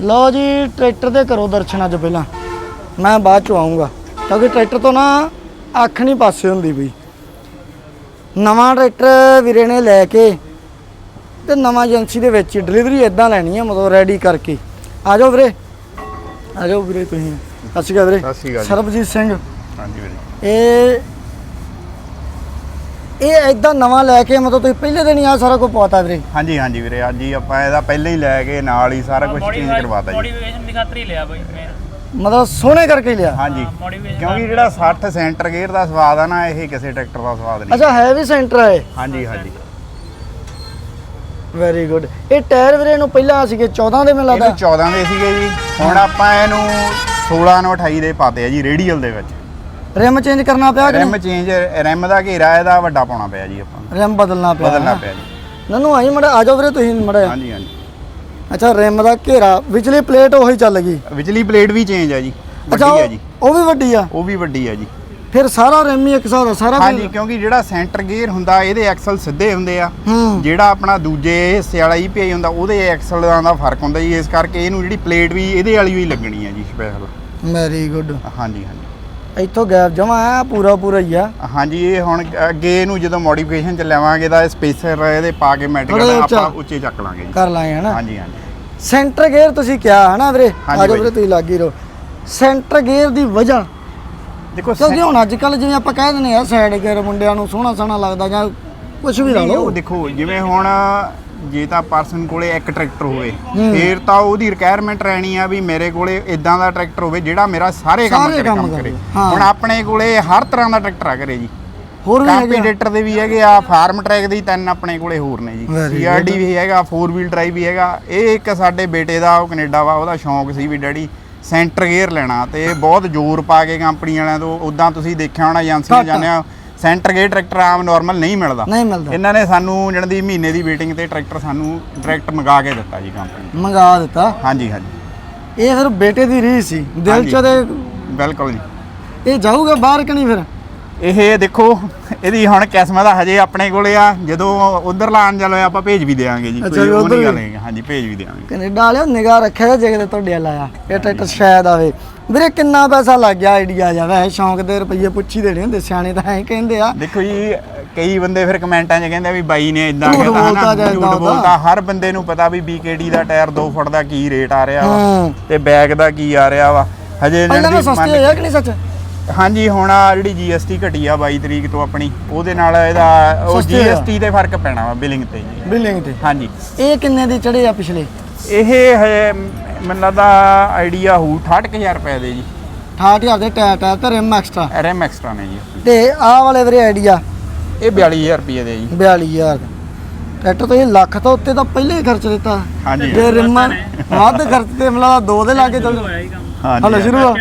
ਲਓ ਜੀ ਟਰੈਕਟਰ ਦੇ ਕਰੋ ਦਰਸ਼ਨ ਅੱਜ ਪਹਿਲਾਂ। ਮੈਂ ਬਾਅਦ ਚ ਆਉਂਗਾ ਕਿਉਂਕਿ ਟਰੈਕਟਰ ਤੋਂ ਨਾ ਅੱਖ ਨਹੀਂ ਪਾਸੇ ਹੁੰਦੀ ਬਈ ਨਵਾਂ ਟਰੈਕਟਰ ਵੀਰੇ ਨੇ ਲੈ ਕੇ ਤੇ ਨਵਾਂ ਏਜੰਸੀ ਦੇ ਵਿੱਚ ਡਿਲੀਵਰੀ ਇਦਾਂ ਲੈਣੀ ਹੈ ਮਤਲਬ ਰੈਡੀ ਕਰਕੇ। ਆ ਜਾਓ ਵੀਰੇ। ਆ ਜਾਓ ਵੀਰੇ ਤੁਸੀਂ। ਸਤਿ ਸ਼੍ਰੀ ਅਕਾਲ ਵੀਰੇ। ਸਤਿ ਸ਼੍ਰੀ ਅਕਾਲ ਜੀ। ਸਰਬਜੀਤ ਸਿੰਘ। ਹਾਂਜੀ ਵੀਰੇ। ਇਹ ਇਹ ਇਦਾਂ ਨਵਾਂ ਲੈ ਕੇ ਮਤਲਬ ਤੁਸੀਂ ਪਹਿਲੇ ਦਿਨ ਹੀ ਆ ਸਾਰਾ ਕੁਝ ਪਤਾ ਵੀਰੇ? ਹਾਂਜੀ ਹਾਂਜੀ ਵੀਰੇ ਅੱਜ ਹੀ ਆਪਾਂ ਇਹਦਾ ਪਹਿਲਾਂ ਹੀ ਲੈ ਕੇ ਨਾਲ ਹੀ ਸਾਰਾ ਕੁਝ ਚੇਂਜ ਕਰਵਾਤਾ ਜੀ। ਮੋਟੀਵੇਸ਼ਨ ਦੀ ਖਾਤਰ ਹੀ ਲਿਆ ਬਾਈ ਮੈਂ ਮਤਲਬ ਸੋਹਣੇ ਕਰਕੇ ਹੀ ਲਿਆ? ਹਾਂਜੀ ਕਿਉਂਕਿ ਜਿਹੜਾ 60 ਸੈਂਟਰ ਗੇਅਰ ਦਾ ਸਵਾਦ ਆ ਨਾ ਇਹ ਕਿਸੇ ਟਰੈਕਟਰ ਦਾ ਸਵਾਦ ਨਹੀਂ। ਅੱਛਾ ਹੈ ਵੀ ਸੈਂਟਰ ਹੈ ਹਾਂਜੀ ਹਾਂਜੀ। ਵੈਰੀ ਗੁੱਡ ਇਹ ਟਾਇਰ ਵੀਰੇ ਨੂੰ ਪਹਿਲਾਂ ਸੀਗੇ 14 ਦੇ ਮੈਨੂੰ ਲੱਗਦਾ। 14 ਦੇ ਸੀਗੇ ਜੀ। ਹੁਣ ਆਪਾਂ ਇਹਨੂੰ 16 ਨੂੰ 28 ਦੇ ਪਾਤੇ ਆ ਜੀ ਰੇਡੀਅਲ ਦੇ ਵਿੱਚ। ਰਿਮ ਚੇਂਜ ਕਰਨਾ ਪਿਆ ਕਿ ਰਿਮ ਚੇਂਜ ਰਿਮ ਦਾ ਘੇਰਾ ਇਹਦਾ ਵੱਡਾ ਪਾਉਣਾ ਪਿਆ ਜੀ ਆਪਾਂ ਨੂੰ। ਰਿਮ ਬਦਲਣਾ ਪਿਆ। ਬਦਲਣਾ ਹੈਂ? ਪਿਆ ਜੀ। ਨਨੂ ਆਈ ਮੜਾ ਆ ਜਾਓ ਵੀਰੇ ਤੁਸੀਂ ਮੜਾ। ਹਾਂਜੀ ਹਾਂਜੀ। ਅੱਛਾ ਰਿਮ ਦਾ ਘੇਰਾ ਵਿਚਲੀ ਪਲੇਟ ਉਹੀ ਚੱਲ ਗਈ। ਵਿਚਲੀ ਪਲੇਟ ਵੀ ਚੇਂਜ ਆ ਜੀ। ਅੱਛਾ ਵੱਡੀ ਉਹ- ਜੀ। ਉਹ ਵੀ ਵੱਡੀ ਆ? ਉਹ ਵੀ ਵੱਡੀ ਆ ਜੀ। ਫਿਰ ਸਾਰਾ ਰਿਮ ਹੀ ਇੱਕ ਹਿਸਾਬ ਦਾ ਸਾਰਾ ਹਾਂਜੀ ਕਿਉਂਕਿ ਜਿਹੜਾ ਸੈਂਟਰ ਗੇਅਰ ਹੁੰਦਾ ਇਹਦੇ ਐਕਸਲ ਸਿੱਧੇ ਹੁੰਦੇ ਆ। ਹੂੰ। ਜਿਹੜਾ ਆਪਣਾ ਦੂਜੇ ਹਿੱਸੇ ਵਾਲਾ ਈਪੀਆਈ ਹੁੰਦਾ ਉਹਦੇ ਐਕਸਲ ਦਾ ਫ਼ਰਕ ਹੁੰਦਾ ਜੀ। ਇਸ ਕਰਕੇ ਇਹਨੂੰ ਜਿਹੜੀ ਪਲੇਟ ਵੀ ਇਹਦੇ ਵਾਲੀ ਹੀ ਲੱਗਣੀ ਹੈ ਜੀ ਸਪੈਸ਼ਲ ਵੈਰੀ ਗੁੱਡ ਹਾਂਜੀ ਹਾਂਜੀ। ਇੱਥੋਂ ਗੈਪ ਜਮਾ ਆ ਪੂਰਾ ਪੂਰਾ ਹੀ ਆ। ਹਾਂਜੀ ਇਹ ਹੁਣ ਅੱਗੇ ਇਹਨੂੰ ਜਦੋਂ ਮੋਡੀਫਿਕੇਸ਼ਨ ਚ ਲੈਵਾਂਗੇ ਤਾਂ ਸਪੇਸਰ ਇਹਦੇ ਪਾ ਕੇ ਮੈਟਿਕ ਥੋੜ੍ਹਾ ਆਪਾਂ ਉੱਚਾ। ਚੱਕ ਲਾਂਗੇ ਜੀ। ਕਰ ਲਾਂਗੇ ਹਨਾ? ਹਾਂਜੀ ਹਾਂਜੀ। ਸੈਂਟਰ ਗੇਅਰ ਤੁਸੀਂ ਕਿਹਾ ਹਨਾ ਵੀਰੇ? ਹਾਂਜੀ ਆ ਜਾਓ ਬਾਈ। ਵੀਰੇ ਤੁਸੀਂ ਲੱਗ ਹੀ ਰਹੋ। ਸੈਂਟਰ ਗੇਅਰ ਦੀ ਵਜ੍ਹਾ? ਦੇਖੋ ਕਿਉਂਕਿ ਹੁਣ ਅੱਜ ਕੱਲ ਜਿਵੇਂ ਆਪਾਂ ਕਹਿ ਦਿੰਦੇ ਆ ਸਾਈਡ ਗੇਅਰ ਮੁੰਡਿਆਂ ਨੂੰ ਸੋਹਣਾ ਸੋਹਣਾ ਲੱਗਦਾ ਜਾਂ ਕੁਝ ਵੀ ਲਾ ਨਹੀਂ, ਉਹ ਲਓ। ਦੇਖੋ ਜਿਵੇਂ ਹੁਣ ਜੇ ਤਾਂ ਪਰਸਨ ਕੋਲੇ ਇੱਕ ਟਰੈਕਟਰ ਹੋਵੇ। ਫੇਰ ਤਾਂ ਉਹਦੀ ਰਿਕੁਆਇਰਮੈਂਟ ਰਹਿਣੀ ਆ ਵੀ ਮੇਰੇ ਕੋਲੇ ਇਦਾਂ ਦਾ ਟਰੈਕਟਰ ਹੋਵੇ ਜਿਹੜਾ ਮੇਰਾ ਸਾਰੇ ਕੰਮ ਕਰੇ ਕੰਮ। ਹੁਣ ਆਪਣੇ ਕੋਲੇ ਹਰ ਤਰ੍ਹਾਂ ਦਾ ਟਰੈਕਟਰ ਆ ਕਰੇ ਜੀ ਹੋਰ ਵੀ? ਕੰਪੀਟੀਟਰ ਦੇ ਵੀ ਹੈਗੇ ਆ ਫਾਰਮ ਟਰੈਕ ਦੇ ਤਿੰਨ ਆਪਣੇ ਕੋਲੇ ਹੋਰ ਨੇ ਜੀ ਸੀਆਰਡੀ ਵੀ ਹੈਗਾ 4 ਵੀਲ ਡਰਾਈਵ ਵੀ ਹੈਗਾ ਇਹ ਇੱਕ ਸਾਡੇ ਬੇਟੇ ਦਾ ਉਹ ਕੈਨੇਡਾ ਵਾ ਉਹਦਾ ਸ਼ੌਂਕ ਸੀ ਵੀ ਡੈਡੀ ਸੈਂਟਰ ਗੇਅਰ ਲੈਣਾ ਤੇ ਬਹੁਤ ਜ਼ੋਰ ਪਾ ਕੇ ਕੰਪਨੀ ਵਾਲਿਆਂ ਤੋਂ ਉਦਾਂ ਤੁਸੀਂ ਦੇਖਿਆ ਹੋਣਾ ਏਜੰਸੀਆਂ। ਜਾਂਦੇ ਆ ਸੈਂਟਰ ਗੇਅਰ ਟਰੈਕਟਰ ਆਮ ਨਾਰਮਲ ਨਹੀਂ ਮਿਲਦਾ। ਨਹੀਂ ਮਿਲਦਾ। ਇਹਨਾਂ ਨੇ ਸਾਨੂੰ ਜਣ ਦੀ ਮਹੀਨੇ ਦੀ ਵੇਟਿੰਗ ਤੇ ਟਰੈਕਟਰ ਸਾਨੂੰ ਡਾਇਰੈਕਟ ਮੰਗਾ ਕੇ ਦਿੱਤਾ ਜੀ ਕੰਪਨੀ ਮੰਗਾ ਦਿੱਤਾ। ਹਾਂਜੀ ਹਾਂਜੀ। ਇਹ ਫਿਰ ਬੇਟੇ ਦੀ ਰੀਸ ਸੀ। ਦਿਲ। ਚ ਤੇ ਬਿਲਕੁਲ ਜੀ। ਇਹ ਜਾਊਗਾ ਬਾਹਰ ਕਿ ਨਹੀਂ ਫਿਰ? ਇਹ ਦੇਖੋ ਇਹਦੀ ਹੁਣ ਕਿਸਮਤ ਆ ਹਜੇ ਆਪਣੇ ਕੋਲੇ ਆ। ਜਦੋਂ ਉਧਰ ਲਾਣ ਚੱਲੋ ਆਪਾਂ ਭੇਜ ਵੀ ਦੇਵਾਂਗੇ ਜੀ। ਕੋਈ ਉਹ ਨਹੀਂ ਗੱਲ। ਹਾਂਜੀ ਭੇਜ ਵੀ ਦੇਵਾਂਗੇ। ਕੈਨੇਡਾ ਵਾਲਿਓ ਨਿਗਾਹ ਰੱਖਿਆ ਜੇ ਕਿਤੇ ਤੁਹਾਡੇ ਵੱਲ ਇਹ ਟਰੈਕਟਰ ਸ਼ਾਇਦ ਆਵੇ। ਵੀਰੇ ਕਿੰਨਾ ਪੈਸਾ ਲੱਗ ਗਿਆ ਆਈਡੀਆ ਜਾ ਵੈਸੇ ਸ਼ੌਂਕ ਦੇ ਰੁਪਈਏ ਪੁੱਛੀ ਦੇਣੇ ਹੁੰਦੇ ਸਿਆਣੇ ਤਾਂ ਐਂ ਕਹਿੰਦੇ ਆ। ਦੇਖੋ ਜੀ ਕਈ ਬੰਦੇ ਫਿਰ ਕਮੈਂਟਾਂ 'ਚ ਕਹਿੰਦੇ ਆ ਵੀ ਬਾਈ ਨੇ ਇਦਾਂ ਝੂਠ ਬੋਲਦਾ ਜਾਂ ਏਦਾਂ ਝੂਠ ਉਹਦਾ। ਬੋਲਦਾ ਹਰ ਬੰਦੇ ਨੂੰ ਪਤਾ ਵੀ BKD ਦਾ ਟਾਇਰ 2 ਫੁੱਟ ਦਾ ਕੀ ਰੇਟ ਆ ਰਿਹਾ ਵਾ ਹੂੰ। ਤੇ ਬੈਗ ਦਾ ਕੀ ਆ ਰਿਹਾ ਵਾ। ਹਜੇ ਪਹਿਲਾਂ ਦੀ ਸਸਤੇ ਹੋਇਆ ਕਿ ਨਹੀਂ ਸੱਚ? ਹਾਂਜੀ ਹੁਣ ਆ ਜਿਹੜੀ GST ਘਟੀ ਆ 22 ਤਰੀਕ ਤੋਂ ਆਪਣੀ ਉਹਦੇ ਨਾਲ ਇਹਦਾ ਉਹ ਸਸਤੇ ਹੋਇਆ। GST ਤੇ ਫ਼ਰਕ ਪੈਣਾ ਵਾ ਬਿਲਿੰਗ ਤੇ ਜੀ। ਬਿਲਿੰਗ ਤੇ। ਹਾਂਜੀ। ਇਹ ਕਿੰਨੇ ਦੇ ਚੜੇ ਆ ਪਿਛਲੇ? ਇਹ ਹਜੇ ਮੈਨੂੰ ਲੱਗਦਾ ਆਈਡੀਆ ਹੋਊ 68000 ਰੁਪਏ ਦੇ ਜੀ। 68000 ਦੇ ਟਾਇਰ ਟਾਇਰ ਤੇ ਰਿਮ ਐਕਸਟਰਾ। RM ਐਕਸਟਰਾ ਨੇ ਜੀ। ਤੇ ਆਹ ਵਾਲੇ ਵੀਰੇ ਆਈਡੀਆ। ਇਹ 42000 ਰੁਪਏ ਦੇ ਜੀ। 42000 ਦਾ ਟਰੈਕਟਰ ਤੋਂ ਇਹ ਲੱਖ ਤੋਂ ਉੱਤੇ ਤਾਂ ਪਹਿਲੇ ਹੀ ਖਰਚ ਦਿੱਤਾ। ਹਾਂਜੀ। ਜੇ ਰਿਮਾਂ ਵੱਧ ਖਰਚ ਤੇ ਮਲਾ ਦੋ ਦੇ ਲਾ ਕੇ ਚੱਲ ਹਾਂਜੀ ਹਲੋ ਸ਼ੁਰੂ ਆ।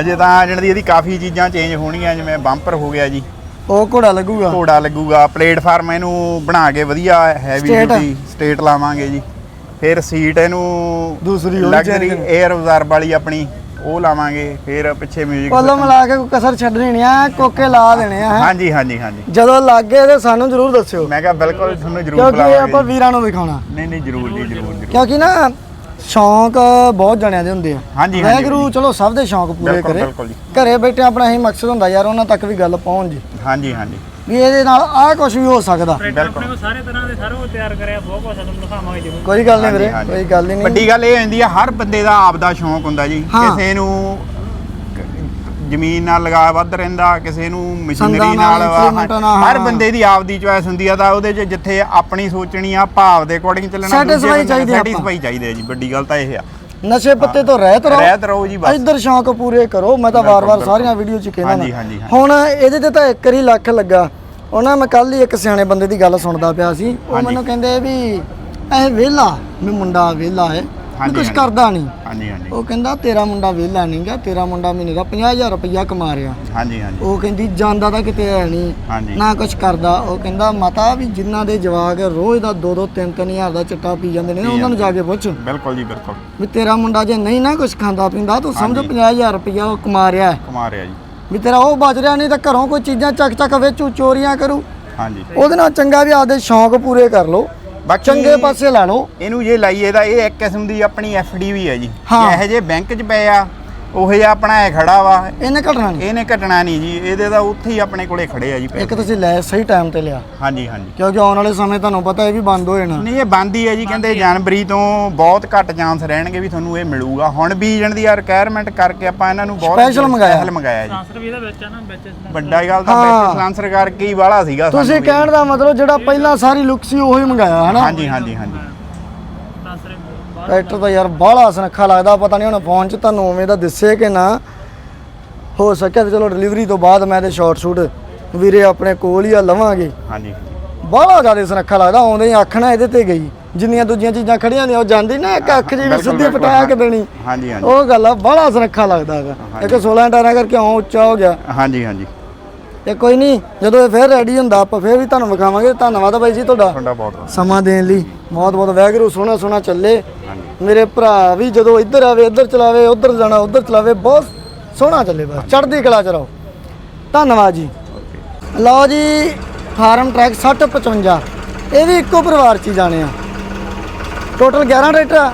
ਅਜੇ ਤਾਂ ਜਿਹੜੀ ਇਹਦੀ ਕਾਫੀ ਚੀਜ਼ਾਂ ਚੇਂਜ ਹੋਣੀਆਂ ਜਿਵੇਂ ਬੰਪਰ ਹੋ ਗਿਆ ਜੀ। ਉਹ ਘੋੜਾ ਲੱਗੂਗਾ। ਘੋੜਾ ਲੱਗੂਗਾ ਪਲੇਟਫਾਰਮ ਇਹਨੂੰ ਬਣਾ ਕੇ ਵਧੀਆ ਹੈਵੀ? ਡਿਊਟੀ ਸਟੇਟ ਲਾਵਾਂਗੇ ਜੀ। ਫਿਰ ਸੀਟ ਇਹਨੂੰ ਦੂਸਰੀ ਉਹ ਲਗਜ਼ਰੀ change 에ਅਰ ਅਬਜ਼ਾਰਬ ਵਾਲੀ ਆਪਣੀ ਉਹ ਲਾਵਾਂਗੇ ਫਿਰ ਪਿੱਛੇ ਕੁੱਲ 뮤직 ਮਿਲਾ ਕੇ ਕੋਈ ਕਸਰ ਛੱਡਣੀ ਨਹੀਂ ਆ ਕੋਕੇ ਲਾ ਦੇਣੇ ਆ ਹਾਂਜੀ ਹਾਂਜੀ ਹਾਂਜੀ। ਜਦੋਂ ਲੱਗ ਤੇ ਸਾਨੂੰ ਜ਼ਰੂਰ ਦੱਸਿਓ। ਮੈਂ ਕਿਹਾ ਬਿਲਕੁਲ ਤੁਹਾਨੂੰ ਜ਼ਰੂਰ ਕਿਉਂਕਿ ਆਪਾਂ ਵੀਰਾਂ ਨੂੰ ਵਿਖਾਉਣਾ। ਨਹੀਂ ਨਹੀਂ ਜ਼ਰੂਰ ਜੀ ਜ਼ਰੂਰ ਕਿਉਂਕਿ ਨਾ ਸ਼ੌਂਕ ਬਹੁਤ ਜਣਿਆਂ ਦੇ ਹੁੰਦੇ ਆ। ਹਾਂਜੀ, ਮੈਂ ਵਾਹਿਗੁਰੂ ਚਲੋ ਸਭ ਦੇ ਸ਼ੌਂਕ ਪੂਰੇ ਕਰੇ। ਘਰੇ ਬੈਠੇ ਆਪਣਾ ਇਹੀ ਮਕਸਦ ਹੁੰਦਾ ਯਾਰ ਉਹਨਾਂ ਤੱਕ ਵੀ ਗੱਲ ਪਹੁੰਚ ਜੀ। ਹਾਂਜੀ ਹਾਂਜੀ। ਵੀ ਇਹਦੇ ਨਾਲ ਆਹ ਕੁਝ ਵੀ ਹੋ ਸਕਦਾ ਟਰੈਕਟਰ ਬਿਲਕੁਲ। ਆਪਣੇ ਕੋਲ ਸਾਰੇ ਤਰ੍ਹਾਂ ਦੇ ਸਾਰੇ ਤਿਆਰ ਕਰਿਆ ਬਹੁਤ ਕੁਝ ਤੁਹਾਨੂੰ ਦਿਖਾਵਾਂਗੇ ਜ਼ਰੂਰ ਕੋਈ ਗੱਲ ਨਹੀਂ ਵੀਰੇ ਹਾਂਜੀ। ਕੋਈ ਗੱਲ ਹੀ ਨਹੀਂ ਵੱਡੀ ਗੱਲ ਇਹ ਹੁੰਦੀ ਆ ਹਰ ਬੰਦੇ ਦਾ ਆਪ ਦਾ ਸ਼ੌਂਕ ਹੁੰਦਾ ਜੀ ਹਾਂ। ਕਿਸੇ ਨੂੰ ਕ- ਜ਼ਮੀਨ ਨਾਲ ਲਗਾ ਵੱਧ ਰਹਿੰਦਾ ਕਿਸੇ ਨੂੰ ਮਸ਼ੀਨਰੀ ਸੰਦਾਂ ਨਾਲ ਹਰ। ਬੰਦੇ ਦੀ ਆਪ ਦੀ ਚੋਇਸ ਹੁੰਦੀ ਆ ਤਾਂ ਉਹਦੇ 'ਚ ਜਿੱਥੇ ਆਪਣੀ ਸੋਚਣੀ ਆ ਭਾਵ ਦੇ ਅਕੋਰਡਿੰਗ ਚੱਲਣਾ Satisfy ਚਾਹੀਦੇ ਆਪਾਂ। ਸੈਟੀਸਫਾਈ ਚਾਹੀਦੇ ਆ ਜੀ ਵੱਡੀ ਗੱਲ ਤਾਂ ਇਹ ਆ ਨਸ਼ੇ ਪੱਤੇ ਤੋਂ ਰਹਿਤ ਰਹੋ ਰਹਿਤ ਰਹੋ ਜੀ ਬਸ ਇੱਧਰ ਸ਼ੌਂਕ ਪੂਰੇ ਕਰੋ ਮੈਂ ਤਾਂ ਬਿਲਕੁਲ, ਵਾਰ-ਵਾਰ ਬਿਲਕੁਲ। ਸਾਰੀਆਂ ਵੀਡੀਓ 'ਚ ਕਹਿੰਦਾ ਹਾਂਜੀ, ਨਾ। ਹਾਂਜੀ, ਹਾਂਜੀ। ਹੁਣ ਇਹਦੇ ਤੇ ਤਾਂ ਇੱਕ ਹੀ ਲੱਖ ਲੱਗਾ ਉਹਨਾਂ ਮੈਂ ਕੱਲ ਹੀ ਇੱਕ ਸਿਆਣੇ ਬੰਦੇ ਦੀ ਗੱਲ ਸੁਣਦਾ ਪਿਆ ਸੀ। ਉਹ। ਮੈਨੂੰ ਕਹਿੰਦੇ ਵੀ ਇਹ ਵਿਹਲਾ ਵੀ ਮੁੰਡਾ ਵਿਹਲਾ ਹੈ। ਕੁਝ। ਕਰਦਾ ਨਹੀਂ। ਹਾਂਜੀ ਹਾਂਜੀ। ਉਹ ਕਹਿੰਦਾ ਤੇਰਾ ਮੁੰਡਾ ਵਿਹਲਾ ਨਹੀਂਗਾ ਤੇਰਾ ਮੁੰਡਾ ਮਹੀਨੇ ਦਾ 50000 ਰੁਪਇਆ ਕਮਾ ਰਿਹਾ। ਹਾਂਜੀ ਹਾਂਜੀ। ਉਹ ਕਹਿੰਦੀ ਜਾਂਦਾ ਤਾਂ ਕਿਤੇ ਹੈ ਨਹੀਂ ਨਾ ਕੁਝ ਕਰਦਾ। ਉਹ ਕਹਿੰਦਾ ਮਾਤਾ ਵੀ ਜਿਨ੍ਹਾਂ ਦੇ ਜਵਾਕ ਰੋਜ਼ ਦਾ 2-2 3-3 ਹਜ਼ਾਰ ਦਾ ਚਿੱਟਾ ਪੀ ਜਾਂਦੇ ਨੇ ਉਹਨਾਂ ਨੂੰ ਜਾ ਕੇ ਪੁੱਛ। ਬਿਲਕੁਲ ਜੀ ਬਿਲਕੁਲ। ਵੀ ਤੇਰਾ ਮੁੰਡਾ ਜੇ ਨਹੀਂ ਨਾ ਕੁਝ ਖਾਂਦਾ ਪੀਂਦਾ ਤੂੰ ਸਮਝ ਹਾਂਜੀ। 50000 ਰੁਪਇਆ ਉਹ ਕਮਾ ਰਿਹਾ ਹੈ। ਕਮਾ ਰਿਹਾ ਜੀ। ਵੀ ਤੇਰਾ ਉਹ ਬਚ ਰਿਹਾ ਨਹੀਂ ਤਾਂ ਘਰੋਂ ਕੋਈ ਚੀਜ਼ਾਂ ਚੱਕ ਚੱਕ ਵੇਚੂ ਚੋਰੀਆਂ ਕਰੂ। ਹਾਂਜੀ ਉਹਦੇ ਨਾਲ ਚੰਗਾ ਵੀ ਆਪਦੇ ਸ਼ੌਂਕ ਪੂਰੇ ਕਰ ਲਓ। ਬਾਕੀ ਚੰਗੇ ਪਾਸੇ ਲਾ ਲਓ। ਇਹਨੂੰ ਜੇ ਲਾਈਏ ਤਾਂ ਇਹ ਇੱਕ ਕਿਸਮ ਦੀ ਆਪਣੀ ਡੀ ਵੀ ਹੈ ਜੀ। ਇਹੋ ਜੇ ਬੈਂਕ 'ਚ ਪਏ ਆ ਉਹ ਜਿਹਾ ਆਪਣਾ ਇਹ ਖੜਾ ਵਾ। ਇਹਨੇ ਘਟਣਾ ਨਹੀਂ। ਇਹਨੇ ਘਟਣਾ ਨਹੀਂ ਜੀ। ਇਹਦੇ ਤਾਂ ਉੱਥੇ ਹੀ ਆਪਣੇ ਕੋਲੇ ਖੜੇ ਆ ਜੀ ਪੈਸੇ। ਇੱਕ ਤੁਸੀਂ ਲੈ ਸਹੀ ਟਾਈਮ ਤੇ ਲਿਆ। ਹਾਂਜੀ ਹਾਂਜੀ। ਕਿਉਂਕਿ ਆਉਣ ਵਾਲੇ ਸਮੇਂ ਤੁਹਾਨੂੰ ਪਤਾ ਇਹ ਵੀ ਬੰਦ ਹੋ ਜਾਣਾ। ਨਹੀਂ ਇਹ ਬੰਦ ਹੀ ਹੈ ਜੀ। ਕਹਿੰਦੇ ਜਨਵਰੀ ਤੋਂ ਬਹੁਤ ਘੱਟ ਚਾਂਸ ਰਹਿਣਗੇ ਵੀ ਤੁਹਾਨੂੰ ਇਹ ਮਿਲੂਗਾ। ਹੁਣ ਬੀਜਣ ਦੀ ਰਿਕੁਆਇਰਮੈਂਟ ਕਰਕੇ ਆਪਾਂ ਇਹਨਾਂ ਨੂੰ ਬਹੁਤ Special ਮੰਗਾਇਆ। special ਮੰਗਾਇਆ ਜੀ। ਟ੍ਰਾਂਸਫਰ ਵੀ ਇਹਦਾ ਵਿੱਚ ਆ ਨਾ ਵਿੱਚ ਇਸ ਵੱਡਾ ਗੱਲ ਤਾਂ ਹਾਂ। ਵਿੱਚ ਸਲਾਂਸਰ ਕਰਕੇ ਹੀ ਵਾਲਾ ਸੀਗਾ ਸਾਨੂੰ ਤੁਸੀਂ ਵੀ। ਕਹਿਣ ਦਾ ਮਤਲਬ ਜਿਹੜਾ ਪਹਿਲਾਂ ਸਾਰੀ ਲੁੱਕ ਸੀ ਉਹੀ ਮੰਗਾਇਆ ਹਨਾ? ਹਾਂਜੀ ਹਾਂਜੀ ਹਾਂਜੀ। ਟਰੈਕਟਰ ਤਾਂ ਯਾਰ ਬਾਹਲਾ ਸੁਨੱਖਾ ਲੱਗਦਾ ਪਤਾ ਨਹੀਂ ਹੁਣ ਫੋਨ 'ਚ ਤੁਹਾਨੂੰ ਉਵੇਂ ਦਾ ਦਿਸੇ ਕਿ ਨਾ। ਹੋ ਸਕਿਆ ਤੇ ਚਲੋ ਡਿਲੀਵਰੀ ਤੋਂ ਬਾਅਦ ਮੈਂ ਤੇ ਸ਼ਾਰਟ ਸ਼ੂਟ ਵੀਰੇ ਆਪਣੇ ਕੋਲ ਹੀ ਆ ਲਵਾਂਗੇ। ਹਾਂਜੀ। ਬਾਹਲਾ ਜ਼ਿਆਦਾ ਸੁਨੱਖਾ ਲੱਗਦਾ ਆਉਂਦੇ ਹੀ ਨਾ ਇਹਦੇ ਤੇ ਗਈ। ਜਿੰਨੀਆਂ ਦੂਜੀਆਂ ਚੀਜ਼ਾਂ ਖੜੀਆਂ ਨੇ ਉਹ ਜਾਂਦੀ ਨਾ ਇੱਕ ਅੱਖ ਜੀ ਵੀ ਸਿੱਧੀ ਪਟਾ ਕੇ ਦੇਣੀ। ਹਾਂਜੀ ਹਾਂਜੀ। ਉਹ ਗੱਲ ਆ ਬਾਹਲਾ ਸੁਨੱਖਾ ਲੱਗਦਾ ਹੈਗਾ। ਇੱਕ 16 ਟਾਇਰਾਂ ਕਰਕੇ ਆਉਂ ਉੱਚਾ ਹੋ ਗਿਆ। ਹਾਂਜੀ ਹਾਂਜੀ। ਤੇ ਕੋਈ ਨਹੀਂ ਜਦੋਂ ਇਹ ਫੇਰ ਰੈਡੀ ਹੁੰਦਾ ਆਪਾਂ ਫੇਰ ਵੀ ਤੁਹਾਨੂੰ ਵਿਖਾਵਾਂਗੇ। ਧੰਨਵਾਦ ਬਾਈ ਜੀ ਤੁਹਾਡਾ। ਸਮਾਂ ਦੇਣ ਲਈ। ਬਹੁਤ ਬਹੁਤ ਵੈਗਰੂ ਸੋਹਣਾ ਸੋਹਣਾ ਚੱਲੇ। ਮੇਰੇ ਭਰਾ ਵੀ ਜਦੋਂ ਇੱਧਰ ਆਵੇ, ਇੱਧਰ ਚਲਾਵੇ, ਉੱਧਰ ਜਾਣਾ, ਉੱਧਰ ਚਲਾਵੇ, ਬਹੁਤ ਸੋਹਣਾ ਚੱਲੇ ਬਸ। ਚੜ੍ਹਦੀ ਕਲਾ ਚ ਰਹੋ। ਧੰਨਵਾਦ ਜੀ। ਲਓ ਜੀ, ਫਾਰਮ ਟਰੈਕ 6055 ਇਹ ਵੀ ਇੱਕੋ ਪਰਿਵਾਰ ਚ ਹੀ ਜਾਣੇ ਆ। ਟੋਟਲ 11 ਟਰੈਕਟਰ ਆ,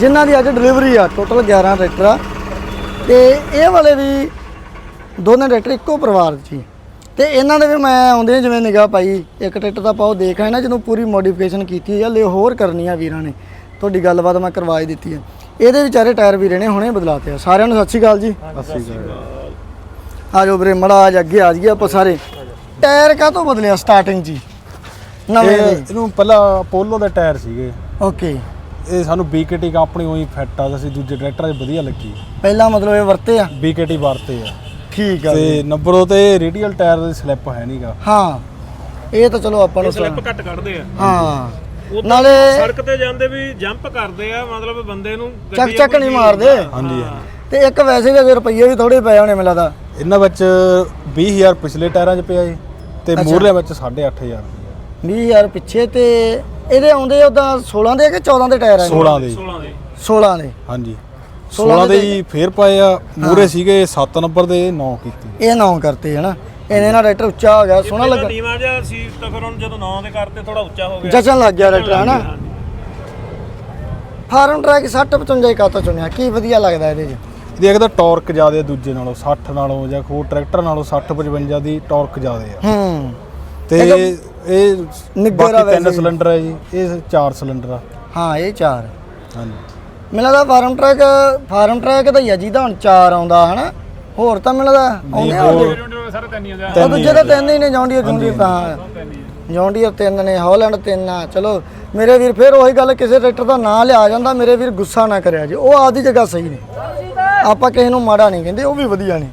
ਜਿਨ੍ਹਾਂ ਦੀ ਅੱਜ ਡਿਲੀਵਰੀ ਆ। ਟੋਟਲ 11 ਟਰੈਕਟਰ ਆ। ਤੇ ਇਹ ਵਾਲੇ ਵੀ ਦੋਨੇ ਟਰੈਕਟਰ ਇੱਕੋ ਪਰਿਵਾਰ ਚ ਹੀ। ਤੇ ਇਹਨਾਂ ਦੇ ਵੀ ਮੈਂ ਆਉਂਦੇ ਜਿਵੇਂ ਨਿਗਾਹ ਪਾਈ, ਇੱਕ ਟਰੈਕਟਰ ਤਾਂ ਪਾਓ ਦੇਖ ਆਏ ਨਾ ਜਦੋਂ ਪੂਰੀ ਮੋਡੀਫਿਕੇਸ਼ਨ ਕੀਤੀ ਹੋਈ ਆ ਲੈ ਹੋਰ ਕਰਨੀ ਆ ਵੀਰਾਂ ਨੇ। ਤੁਹਾਡੀ ਗੱਲਬਾਤ ਮੈਂ ਕਰਵਾ ਹੀ ਦਿੱਤੀ ਹੈ। ਇਹਦੇ ਵਿਚਾਰੇ ਟਾਇਰ ਵੀਰੇ ਨੇ ਹੁਣੇ ਬਦਲਾਤੇ ਆ। ਸਾਰਿਆਂ ਨੂੰ ਸਤਿ ਸ਼੍ਰੀ ਅਕਾਲ ਜੀ। ਸਤਿ ਸ਼੍ਰੀ ਅਕਾਲ। ਆ ਜਾਓ ਵੀਰੇ ਮੜਾ ਆ ਅੱਗੇ ਆ ਜਾਈਏ ਆਪਾਂ ਸਾਰੇ। ਟਾਇਰ ਕਾਹਤੋਂ ਬਦਲਿਆ ਸਟਾਰਟਿੰਗ ਹੀ? ਨਵੇਂ ਦੇ। ਇਹਨੂੰ ਪਹਿਲਾਂ ਅਪੋਲੋ ਦੇ ਟਾਇਰ ਸੀਗੇ। ਓਕੇ ਇਹ ਸਾਨੂੰ ਬੀਕੇਟੀ ਕੰਪਨੀ ਉਹੀ ਫਿੱਟ ਆ ਅਸੀਂ ਦੂਜੇ ਟਰੈਕਟਰਾਂ 'ਚ ਵਧੀਆ ਲੱਗੀ। ਪਹਿਲਾਂ ਮਤਲਬ ਇਹ ਵਰਤੇ ਆ? ਬੀਕੇਟੀ ਵਰਤੇ ਆ। ਠੀਕ ਆ ਤੇ ਨੰਬਰ ਉਹ ਤੇ ਰੇਡੀਅਲ ਟਾਇਰ ਦੀ ਸਲਿੱਪ ਹੈ ਨਹੀਂਗਾ ਹਾਂ। ਇਹ ਤਾਂ ਚਲੋ ਆਪਾਂ ਨੂੰ ਸਲਿੱਪ ਘੱਟ ਕੱਢਦੇ ਆ। ਹਾਂ। ਨਾਲੇ ਸੜਕ ਤੇ ਜਾਂਦੇ ਵੀ ਜੰਪ ਕਰਦੇ ਆ ਮਤਲਬ ਬੰਦੇ ਨੂੰ ਚੱਕ ਚੱਕ ਨਹੀਂ ਮਾਰਦੇ। ਹਾਂਜੀ ਤੇ ਇੱਕ ਵੈਸੇ ਵੀ ਅਗਰ ਰੁਪਈਏ ਵੀ ਥੋੜੇ ਪਏ ਹੋਣੇ ਮੈਨੂੰ ਲੱਗਦਾ। ਇਹਨਾਂ ਵਿੱਚ 20000 ਪਿਛਲੇ ਟਾਇਰਾਂ 'ਚ ਪਿਆ ਜੀ ਤੇ ਮੂਰਲੇ ਵਿੱਚ 8500 20000 ਪਿੱਛੇ ਤੇ ਇਹਦੇ ਆਉਂਦੇ ਉਹਦਾ 16 ਦੇ ਕਿ 14 ਦੇ ਟਾਇਰ ਆ 16 ਦੇ। 16 ਦੇ। 16 ਦੇ। ਹਾਂਜੀ। 16 16 ਦੇ ਜੀ ਫੇਰ ਪਏ ਆ ਮੂਰੇ ਸੀਗੇ 7 ਨੰਬਰ ਦੇ 9 ਕੀਤੀ। ਇਹ ਨੌ ਕਰਤੇ ਹਨਾ। ਇਹਨੇ ਨਾਲ ਟਰੈਕਟਰ ਉੱਚਾ ਹੋ ਗਿਆ ਸੋਹਣਾ ਲੱਗਾ। ਨੀਵਾ ਜਿਹਾ ਸੀ ਤਾਂ ਫਿਰ ਹੁਣ ਜਦੋਂ 9 ਦੇ ਕਰਤੇ ਥੋੜਾ ਉੱਚਾ ਹੋ ਗਿਆ। ਜਚਣ ਲੱਗ ਗਿਆ ਟਰੈਕਟਰ ਹਨਾ? ਫਾਰਮ ਟਰੈਕ 60 55 ਕਾਤਾ ਚੁਣਿਆ? ਕੀ ਵਧੀਆ ਲੱਗਦਾ ਇਹਦੇ 'ਚ? ਤਾਂ ਟਾਰਕ ਜ਼ਿਆਦਾ ਦੂਜੇ ਨਾਲੋਂ 60 ਨਾਲੋਂ ਜਾਂ ਹੋਰ ਟਰੈਕਟਰ ਨਾਲੋਂ 60 55 ਦੀ ਟਾਰਕ ਜ਼ਿਆਦਾ ਆ। ਹੂੰ। ਤੇ ਇਹ ਬਾਕੀ ਤਿੰਨ। ਸਿਲੰਡਰ ਹੈ ਜੀ ਇਹ ਚਾਰ ਸਿਲੰਡਰ ਆ। ਹਾਂ ਇਹ ਚਾਰ। ਹਾਂਜੀ। ਮੈਨੂੰ ਲੱਗਦਾ ਫਾਰਮ ਟਰੈਕ ਫਾਰਮ ਟਰੈਕ ਤਾਂ ਹੀ ਆ ਜਿਹਦਾ ਹੁਣ ਚਾਰ ਆਉਂਦਾ ਹਨਾ? ਹੋਰ ਤਾਂ ਮੈਨੂੰ ਲੱਗਦਾ ਆਉਂਦੇ ਆ ਹੋਰ ਸਾਰੇ ਤਿੰਨ ਹੀ ਹੁੰਦੇ ਆ ਉਹ ਦੂਜੇ ਤਾਂ ਤਿੰਨ ਹੀ ਨੇ ਜੌਂਡੀਅਰ ਜੌਂਡੀਅਰ ਤਾਂ। ਜੌਂਡੀਅਰ ਤਿੰਨ ਨੇ ਹਾਲੈਂਡ ਤਿੰਨ ਆ। ਚਲੋ ਮੇਰੇ ਵੀਰ ਫਿਰ ਉਹੀ ਗੱਲ ਕਿਸੇ ਟਰੈਕਟਰ ਦਾ ਨਾਂ ਲਿਆ ਜਾਂਦਾ ਮੇਰੇ ਵੀਰ ਗੁੱਸਾ ਨਾ ਕਰਿਆ ਜੀ। ਉਹ ਆਪਦੀ ਜਗ੍ਹਾ ਸਹੀ ਨੇ। ਆਪਾਂ ਕਿਸੇ ਨੂੰ ਮਾੜਾ ਨਹੀਂ ਕਹਿੰਦੇ ਉਹ ਵੀ ਵਧੀਆ ਨੇ।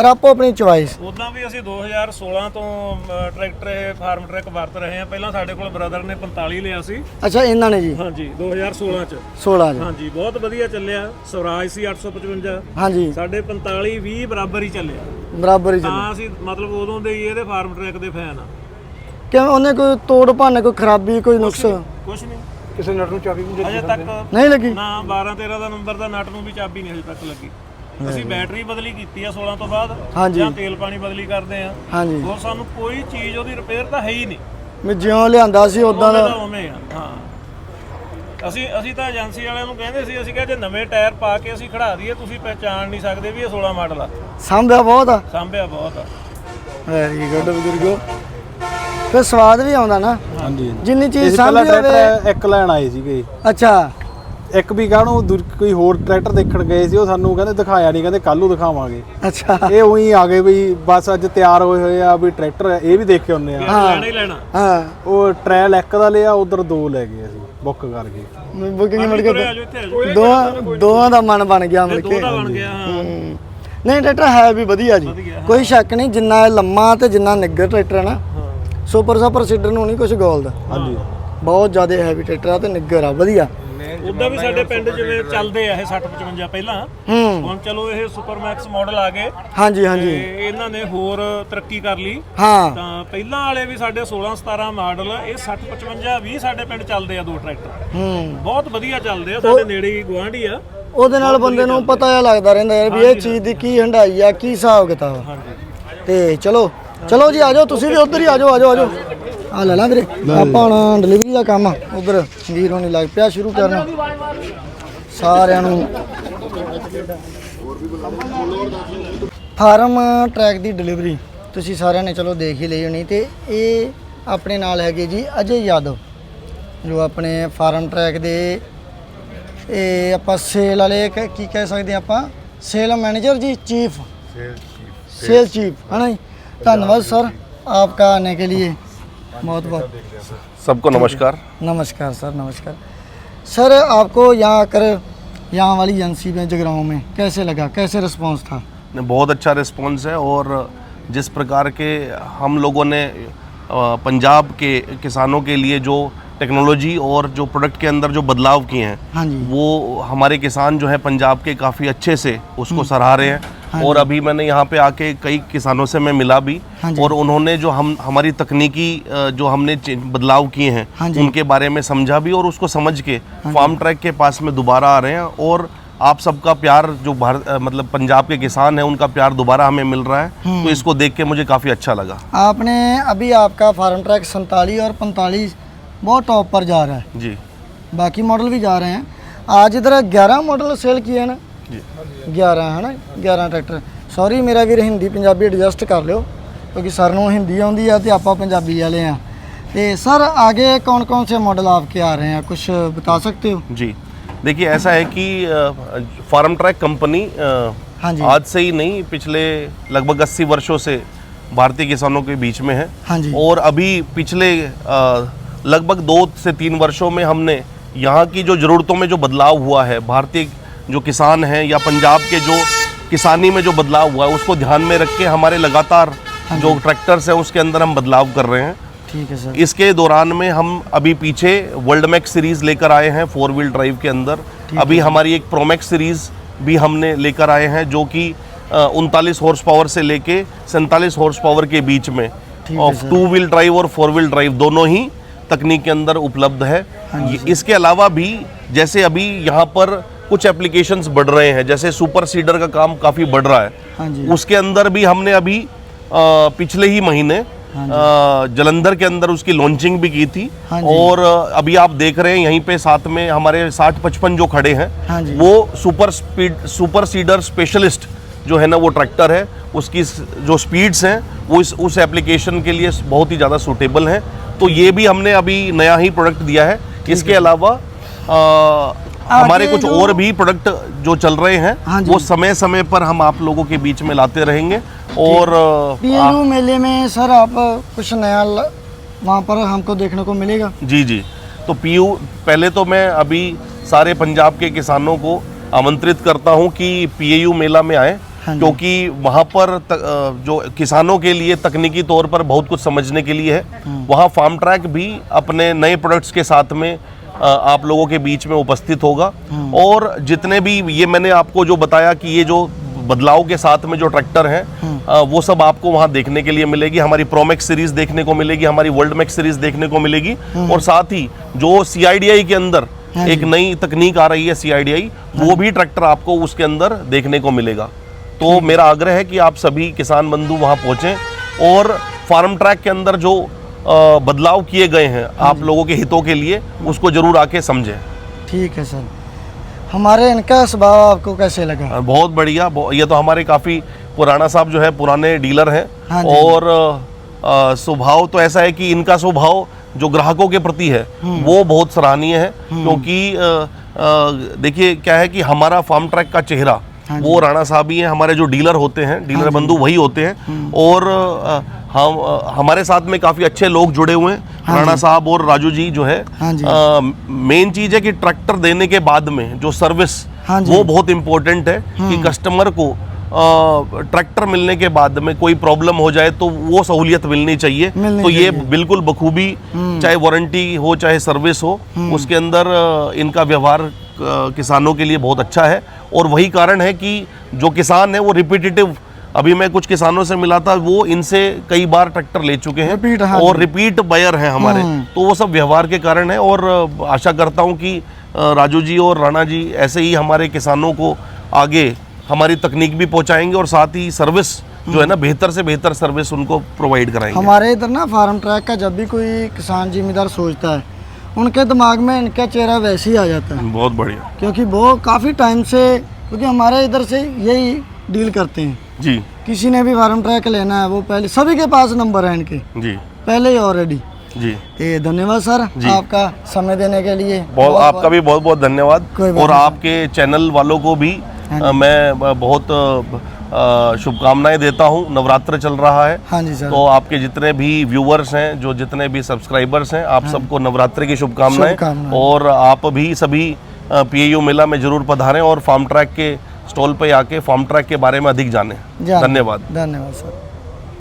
ਪਰ ਆਪੋ ਆਪਣੀ ਚੁਆਇਸ ਉਦਾਂ ਵੀ ਅਸੀਂ 2016 ਤੋਂ ਅ, ਟਰੈਕਟਰ ਇਹ ਫਾਰਮ ਟਰੈਕ ਵਰਤ ਰਹੇ ਹਾਂ। ਪਹਿਲਾਂ ਸਾਡੇ ਕੋਲ ਬ੍ਰਦਰ ਨੇ 45 ਲਿਆ ਸੀ। ਅੱਛਾ ਇਹਨਾਂ ਨੇ ਜੀ? ਹਾਂਜੀ 2016 ਚ। 16 ਜੀ ਹਾਂਜੀ ਬਹੁਤ ਵਧੀਆ ਚੱਲਿਆ। ਸਵਰਾਜ ਸੀ 855 ਹਾਂਜੀ। ਸਾਡੇ 45 20 ਬਰਾਬਰ ਹੀ ਚੱਲਿਆ। ਬਰਾਬਰ ਹੀ ਚੱਲ ਤਾਂ ਅਸੀਂ ਮਤਲਬ ਉਦੋਂ ਦੇ ਹੀ ਇਹਦੇ ਫਾਰਮ ਟਰੈਕ ਦੇ ਫੈਨ ਆ। ਕਿਵੇਂ ਉਹਨੇ ਕੋਈ ਤੋੜ ਭੰਨ ਕੋਈ ਖਰਾਬੀ ਕੋਈ ਨੁਕਸ? ਕੁਛ ਨਹੀਂ। ਕਿਸੇ ਨਟ ਨੂੰ ਚਾਬੀ ਅਜੇ ਤੱਕ ਨਹੀਂ ਲੱਗੀ? ਨਾ 12 13 ਦਾ ਨੰਬਰ ਦਾ ਨਟ ਨੂੰ ਵੀ ਚਾਬੀ ਨਹੀਂ ਹਜੇ ਤੱਕ ਲੱਗੀ। ਅਸੀਂ ਬੈਟਰੀ ਬਦਲੀ ਕੀਤੀ ਆ 16 ਤੋਂ ਬਾਅਦ। ਜਾਂ ਤੇਲ ਪਾਣੀ ਬਦਲੀ ਕਰਦੇ ਆ। ਹਾਂਜੀ। ਹੋਰ ਸਾਨੂੰ ਕੋਈ ਚੀਜ਼ ਉਹਦੀ ਰਿਪੇਅਰ ਤਾਂ ਹੈ ਹੀ ਨਹੀਂ। ਮੈਂ ਜਿਉਂ ਲਿਆਂਦਾ ਸੀ ਉਦਾਂ ਦਾ ਦਾ ਉਵੇਂ ਆ ਹਾਂ। ਅਸੀਂ ਅਸੀਂ ਤਾਂ ਏਜੰਸੀ ਵਾਲਿਆਂ ਨੂੰ ਕਹਿੰਦੇ ਸੀ ਅਸੀਂ ਕਿਹਾ ਜੇ ਨਵੇਂ ਟਾਇਰ ਪਾ ਕੇ ਅਸੀਂ ਖੜਾ ਦਈਏ ਤੁਸੀਂ ਪਹਿਚਾਣ ਨਹੀਂ ਸਕਦੇ ਵੀ ਇਹ 16 ਮਾਡਲ ਆ। ਸਾਂਭਿਆ ਬਹੁਤ ਆ। ਸਾਂਭਿਆ ਬਹੁਤ ਆ। ਵੈਰੀ ਗੁੱਡ ਬਜ਼ੁਰਗੋ। ਫਿਰ ਸਵਾਦ ਵੀ ਆਉਂਦਾ ਨਾ। ਹਾਂਜੀ। ਜਿੰਨੀ ਚੀਜ਼ ਸਾਂਭੀ ਹੋਵੇ ਇੱਕ ਲੈਣ ਆਏ ਸੀਗੇ। ਅੱਛਾ। ਇੱਕ ਵੀ ਕਾਹਨੂੰ ਦੂਰ- ਕੋਈ ਹੋਰ ਟਰੈਕਟਰ ਦੇਖਣ ਗਏ ਸੀ ਉਹ ਸਾਨੂੰ ਕਹਿੰਦੇ ਦਿਖਾਇਆ ਨਹੀਂ ਕਹਿੰਦੇ ਕੱਲ ਨੂੰ ਦਿਖਾਵਾਂਗੇ। ਅੱਛਾ। ਇਹ ਉਹੀ ਆ ਗਏ ਵੀ ਬਸ ਅੱਜ ਤਿਆਰ ਹੋਏ ਹੋਏ ਆ ਵੀ ਟਰੈਕਟਰ ਇਹ ਵੀ ਦੇਖ ਕੇ ਆਉਨੇ ਆ ਲੈਣਾ ਹੀ ਲੈਣਾ। ਹਾਂ। ਉਹ ਟ੍ਰਾਇਲ ਇੱਕ ਦਾ ਲਿਆ ਉਧਰ ਦੋ ਲੈ ਗਏ ਅਸੀਂ ਬੁੱਕ ਕਰ ਗਏ ਬੁਕਿੰਗ ਮਿਲ ਆ ਕੇ ਜਾਓ ਇੱਥੇ ਆ ਜਾਓ। ਦੋਵਾਂ ਦੋਵਾਂ ਦਾ ਮਨ ਬਣ ਗਿਆ ਮਿਲ ਕੇ। ਦਾ ਬਣ ਗਿਆ ਹਾਂ। ਨਹੀਂ ਟਰੈਕਟਰ ਹੈ ਵੀ ਵਧੀਆ ਜੀ। ਕੋਈ ਸ਼ੱਕ ਨਹੀਂ ਜਿੰਨਾ ਇਹ ਲੰਮਾ ਤੇ ਜਿੰਨਾ ਨਿੱਗਰ ਟਰੈਕਟਰ ਹੈ ਨਾ ਸੁਪਰ ਸੁਪਰ ਸੀਡਰ ਨੂੰ ਨਹੀਂ ਕੁਝ ਗੋਲਦਾ। ਹਾਂਜੀ। ਬਹੁਤ ਜ਼ਿਆਦਾ ਹੈਵੀ ਟਰੈਕਟਰ ਆ ਤੇ ਨਿੱਗਰ ਆ ਵਧੀਆ। ਉਦਾਂ ਵੀ ਸਾਡੇ ਪਿੰਡ ਜਿਵੇਂ ਚੱਲਦੇ ਆ ਇਹ 60 55 ਪਹਿਲਾਂ। ਹੂੰ। ਹੁਣ ਚਲੋ ਇਹ ਸੁਪਰਮੈਕਸ ਮਾਡਲ ਆ ਗਏ। ਹਾਂਜੀ ਤੇ ਹਾਂਜੀ ਇਹਨਾਂ ਨੇ ਹੋਰ ਤਰੱਕੀ ਕਰ ਲਈ। ਹਾਂ। ਤਾਂ ਪਹਿਲਾਂ ਵਾਲੇ ਵੀ ਸਾਡੇ 16 17 ਮਾਡਲ ਇਹ 60 55 20 ਸਾਡੇ ਪਿੰਡ ਚੱਲਦੇ ਆ ਦੋ ਟਰੈਕਟਰ। ਹੂੰ। ਬਹੁਤ ਵਧੀਆ ਚੱਲਦੇ ਆ ਸਾਡੇ ਨੇੜੇ ਹੀ ਗੁਆਂਢੀ ਆ। ਉਹਦੇ ਨਾਲ ਬੰਦੇ ਨੂੰ ਪਤਾ ਜਿਹਾ ਲੱਗਦਾ ਰਹਿੰਦਾ ਯਾਰ ਵੀ ਇਹ ਚੀਜ਼ ਦੀ ਕੀ ਹੰਡਾਈ ਆ ਕੀ ਹਿਸਾਬ ਕਿਤਾਬ ਆ। ਹਾਂਜੀ। ਤੇ ਚਲੋ ਚਲੋ ਜੀ ਆਜੋ ਤੁਸੀਂ ਵੀ ਉਧਰ ਹੀ ਆਜੋ ਆਜੋ ਆਜੋ ਆ ਲੈ ਲਾ ਵੀਰੇ ਆਪਾਂ ਹੁਣ ਡਿਲੀਵਰੀ ਦਾ ਕੰਮ ਉਧਰ ਵੀਰ ਹੋਣੀ ਲੱਗ ਪਿਆ ਸ਼ੁਰੂ ਕਰਨ ਸਾਰਿਆਂ ਨੂੰ ਫਾਰਮ ਟਰੈਕ ਦੀ ਡਿਲੀਵਰੀ ਤੁਸੀਂ ਸਾਰਿਆਂ ਨੇ ਚਲੋ ਦੇਖ ਹੀ ਲਈ ਹੋਣੀ ਤੇ ਇਹ ਆਪਣੇ ਨਾਲ ਹੈਗੇ ਜੀ ਅਜੇ ਯਾਦਵ ਜੋ ਆਪਣੇ ਫਾਰਮ ਟਰੈਕ ਦੇ ਇਹ ਆਪਾਂ ਸੇਲ ਵਾਲੇ ਕ- ਕੀ ਕਹਿ ਸਕਦੇ ਹਾਂ ਆਪਾਂ sale manager ji chief sale chief है ना जी? धन्यवाद सर आपका आने के लिए बहुत बहुत। सबको नमस्कार। नमस्कार सर नमस्कार। सर आपको यहाँ आकर यहाँ वाली एजेंसी में जगराओं में कैसे लगा? कैसे रिस्पांस था? बहुत अच्छा रिस्पांस है और जिस प्रकार के हम लोगों ने पंजाब के किसानों के लिए जो टेक्नोलॉजी और जो प्रोडक्ट के अंदर जो बदलाव किए हैं हाँ जी। वो हमारे किसान जो है पंजाब के काफ़ी अच्छे से उसको सराह रहे हैं। और अभी मैंने यहाँ पे आके कई किसानों से मैं मिला भी हाँ और उन्होंने जो हम हमारी तकनीकी जो हमने बदलाव किए हैं हाँ उनके बारे में समझा भी और उसको समझ के फार्म ट्रैक के पास में दोबारा आ रहे हैं और आप सबका प्यार जो भारत मतलब पंजाब के किसान हैं उनका प्यार दोबारा हमें मिल रहा है। तो इसको देख के मुझे काफ़ी अच्छा लगा। आपने अभी आपका फार्म ट्रैक सैंतालीस और पैंतालीस बहुत टॉप पर जा रहा है। जी। बाकी मॉडल भी जा रहे हैं। आज इधर 11 मॉडल सेल किए ना। जी 11 ਹੈ ਨਾ 11 ਟਰੈਕਟਰ ਸੌਰੀ ਮੇਰਾ ਵੀਰ ਹਿੰਦੀ ਪੰਜਾਬੀ ਐਡਜਸਟ ਕਰ ਲਿਓ ਕਿਉਂਕਿ ਸਰ ਨੂੰ ਹਿੰਦੀ ਆਉਂਦੀ ਆ ਤੇ ਆਪਾਂ ਪੰਜਾਬੀ ਵਾਲੇ ਆ ਤੇ ਸਰ आगे कौन कौन से मॉडल आपके आ रहे हैं कुछ बता सकते हो जी देखिए ऐसा है कि फार्म ट्रैक कंपनी अ, हाँ जी आज से ही नहीं पिछले लगभग 80 वर्षों से भारतीय किसानों के बीच में है हाँ जी और अभी पिछले अ, लगभग दो से तीन वर्षों में हमने यहाँ की जो ज़रूरतों में जो बदलाव हुआ है भारतीय जो किसान हैं या पंजाब के जो किसानी में जो बदलाव हुआ है उसको ध्यान में रख के हमारे लगातार जो ट्रैक्टर्स हैं उसके अंदर हम बदलाव कर रहे हैं। ठीक है सर। इसके दौरान में हम अभी पीछे वर्ल्ड मैक्स सीरीज़ लेकर आए हैं फोर व्हील ड्राइव के अंदर। अभी हमारी एक प्रोमैक्स सीरीज़ भी हमने लेकर आए हैं जो कि उनतालीस हॉर्स पावर से लेके सैंतालीस हॉर्स पावर के बीच में। है ऑफ़ टू व्हील ड्राइव और फोर व्हील ड्राइव दोनों ही तकनीक के अंदर उपलब्ध है। इसके अलावा भी जैसे अभी यहाँ पर कुछ एप्लीकेशंस बढ़ रहे हैं। जैसे सुपर सीडर का काम काफ़ी बढ़ रहा है। हाँ जी। उसके अंदर भी हमने अभी अ, पिछले ही महीने अ, जलंधर के अंदर उसकी लॉन्चिंग भी की थी। हाँ और अभी आप देख रहे हैं यहीं पे साथ में हमारे साठ पचपन जो खड़े हैं हाँ वो super speed super seeder specialist जो है ना वो ट्रैक्टर है। उसकी जो स्पीड्स हैं वो इस उस एप्लीकेशन के लिए बहुत ही ज़्यादा सूटेबल हैं। तो ये भी हमने अभी नया ही प्रोडक्ट दिया है। इसके अलावा हमारे कुछ और भी प्रोडक्ट जो चल रहे हैं हाँ वो समय समय पर हम आप लोगों के बीच में लाते रहेंगे। और पीएलयू मेले में सर आप कुछ नया वहाँ पर हमको देखने को मिलेगा। जी जी। तो पीयू पहले तो मैं अभी सारे पंजाब के किसानों को आमंत्रित करता हूँ कि पीएयू मेला में आए हाँ। क्योंकि वहाँ पर त, जो किसानों के लिए तकनीकी तौर पर बहुत कुछ समझने के लिए है। हम्म। वहाँ फार्म ट्रैक भी अपने नए प्रोडक्ट्स के साथ में आप लोगों के बीच में उपस्थित होगा। और जितने भी ये मैंने आपको जो बताया कि ये जो बदलाव के साथ में जो ट्रैक्टर हैं। वो सब आपको वहाँ देखने के लिए मिलेगी हमारी प्रोमैक्स सीरीज़ देखने को मिलेगी हमारी वर्ल्ड मैक्स सीरीज़ देखने को मिलेगी और साथ ही जो सीआईडीआई के अंदर हाँ एक नई तकनीक आ रही है सी वो भी ट्रैक्टर आपको उसके अंदर देखने को मिलेगा तो मेरा आग्रह है कि आप सभी किसान बंधु वहाँ पहुँचें और फार्म ट्रैक के अंदर जो बदलाव किए गए हैं आप लोगों के हितों के लिए उसको ज़रूर आके समझें। ठीक है सर। हमारे इनका स्वभाव आपको कैसे लगा? बहुत बढ़िया ये तो हमारे काफ़ी पुराना साहब जो है पुराने डीलर हैं। हाँ और स्वभाव तो ऐसा है कि इनका स्वभाव जो ग्राहकों के प्रति है हम्म। वो बहुत सराहनीय है। क्योंकि अ, अ, देखिए क्या है कि हमारा फार्म ट्रैक का चेहरा वो राणा साहब ही हैं हमारे जो डीलर होते हैं डीलर जी। बंधु वही होते हैं। और हम हमारे साथ में काफ़ी अच्छे लोग जुड़े हुए हैं हाँ राणा साहब और राजू जी जो है। हाँ मेन चीज़ है कि ट्रैक्टर देने के बाद में जो सर्विस हाँ वो बहुत इम्पोर्टेंट है कि कस्टमर को ट्रैक्टर मिलने के बाद में कोई प्रॉब्लम हो जाए तो वो सहूलियत मिलनी चाहिए। तो ये बिल्कुल बखूबी चाहे वारंटी हो चाहे सर्विस हो उसके अंदर इनका व्यवहार किसानों के लिए बहुत अच्छा है। और वही कारण है कि जो किसान है वो रिपीटेटिव अभी मैं कुछ किसानों से मिला था वो इनसे कई बार ट्रैक्टर ले चुके हैं Repeat, हाँ और रिपीट बायर हैं हमारे। हम्म। तो वो सब व्यवहार के कारण है और आशा करता हूँ कि राजू जी और राणा जी ऐसे ही हमारे किसानों को आगे हमारी तकनीक भी पहुंचाएँगे और साथ ही सर्विस जो है ना बेहतर से बेहतर सर्विस उनको प्रोवाइड कराएँगे। हमारे इधर ना फार्म ट्रैक का जब भी कोई किसान जिम्मेदार सोचता है उनके दिमाग में इनका चेहरा वैसे ही आ जाता है। बहुत बढ़िया। क्योंकि वो काफ़ी टाइम से क्योंकि हमारे इधर से यही डील करते हैं। जी। किसी ने भी फार्म ट्रैक लेना है वो पहले सभी के पास नंबर है इनके। जी। पहले ही ऑलरेडी जी। ये धन्यवाद सर जी। आपका समय देने के लिए। बहुत आपका भी बहुत बहुत धन्यवाद और आपके चैनल वालों को भी मैं बहुत शुभकामनाएँ देता हूँ। नवरात्र चल रहा है। हाँ जी सर। तो आपके जितने भी व्यूअर्स हैं जो जितने भी सब्सक्राइबर्स हैं आप हाँ। सबको नवरात्रि की शुभकामनाएँ। और आप भी सभी पीएयू मेला में ज़रूर पधारें और फार्म ट्रैक के स्टॉल पे आके फार्म ट्रैक के बारे में अधिक जानें। धन्यवाद। धन्यवाद सर।